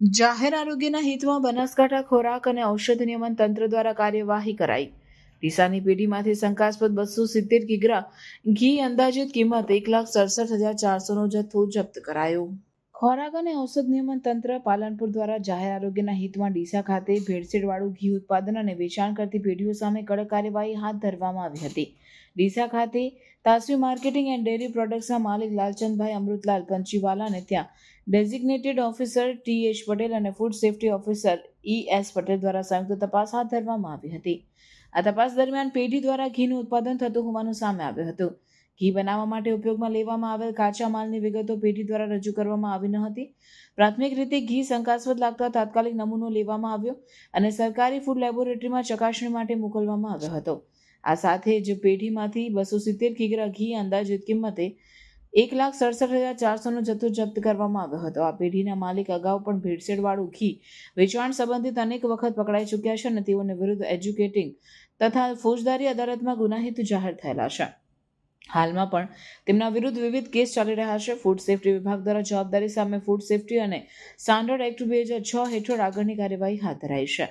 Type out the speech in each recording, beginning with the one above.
જાહેર આરોગ્યના હિતમાં બનાસકાંઠા ખોરાક અને ઔષધ નિયમન તંત્ર દ્વારા કાર્યવાહી કરાઈ. ડીસાની પેઢીમાંથી શંકાસ્પદ બસો સિત્તેર કિગ્રા ઘી અંદાજિત કિંમત એક લાખ સડસઠ હજાર ચારસોનો જથ્થો જપ્ત કરાયો. ખોરાક અને ઔષધ નિયમન તંત્ર પાલનપુર દ્વારા જાહેર આરોગ્યના હિતમાં ડીસા ખાતે ભેળસેળવાળું ઘી ઉત્પાદન અને વેચાણ કરતી પેઢીઓ સામે કડક કાર્યવાહી હાથ ધરવામાં આવી હતી. ડીસા ખાતે તાસવી માર્કેટિંગ એન્ડ ડેરી પ્રોડક્ટ્સના માલિક લાલચંદભાઈ અમૃતલાલ પંચીવાલાને ત્યાં designated officer T H Patel અને food safety officer E S Patel દ્વારા સંયુક્ત તપાસ હાથ ધરવામાં આવી હતી. આ તપાસ દરમિયાન પેઢી દ્વારા ઘીનું ઉત્પાદન થતું હોવાનું સામે આવ્યું હતું. ઘી બનાવવા માટે ઉપયોગમાં લેવામાં આવેલ કાચા માલની વિગતો પેઢી દ્વારા રજૂ કરવામાં આવી ન હતી. પ્રાથમિક રીતે ઘી શંકાસ્પદ લાગતા તાત્કાલિક નમૂનો લેવામાં આવ્યો અને સરકારી ફૂડ લેબોરેટરીમાં ચકાસણી માટે મોકલવામાં આવ્યો હતો. આ સાથે જ પેઢીમાંથી બસો સિત્તેર કિગ્રા ઘી અંદાજિત કિંમતે એક લાખ સડસઠ હજાર ચારસોનો જથ્થો જપ્ત કરવામાં આવ્યો હતો. આ પેઢીના માલિક અગાઉ પણ ભેળસેળવાળું ઘી વેચાણ સંબંધિત અનેક વખત પકડાઈ ચૂક્યા છે અને તેઓને વિરુદ્ધ એજ્યુકેટિંગ તથા ફોજદારી અદાલતમાં ગુનાહિત જાહેર થયેલા છે. હાલમાં પણ તેમના વિરુદ્ધ વિવિધ કેસ ચાલી રહ્યા છે. ફૂડ સેફ્ટી વિભાગ દ્વારા જવાબદારી સામે ફૂડ સેફ્ટી અને સ્ટાન્ડર્ડ એક્ટ બે હજાર છ હેઠળ આગળની કાર્યવાહી હાથ ધરાઈ છે.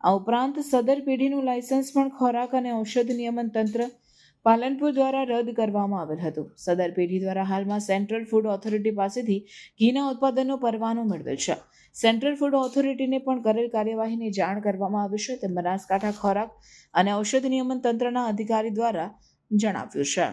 આ ઉપરાંત સદર પેઢીનું લાયસન્સ પણ ખોરાક અને ઔષધ નિયમન તંત્ર પાલનપુર દ્વારા રદ કરવામાં આવેલ હતું. સદર પેઢી દ્વારા હાલમાં સેન્ટ્રલ ફૂડ ઓથોરિટી પાસેથી ઘીના ઉત્પાદનનો પરવાનો મેળવેલ છે. સેન્ટ્રલ ફૂડ ઓથોરિટીને પણ કરેલ કાર્યવાહીની જાણ કરવામાં આવી છે. તેમ બનાસકાંઠા ખોરાક અને ઔષધ નિયમન તંત્રના અધિકારી દ્વારા જણાવ્યું છે.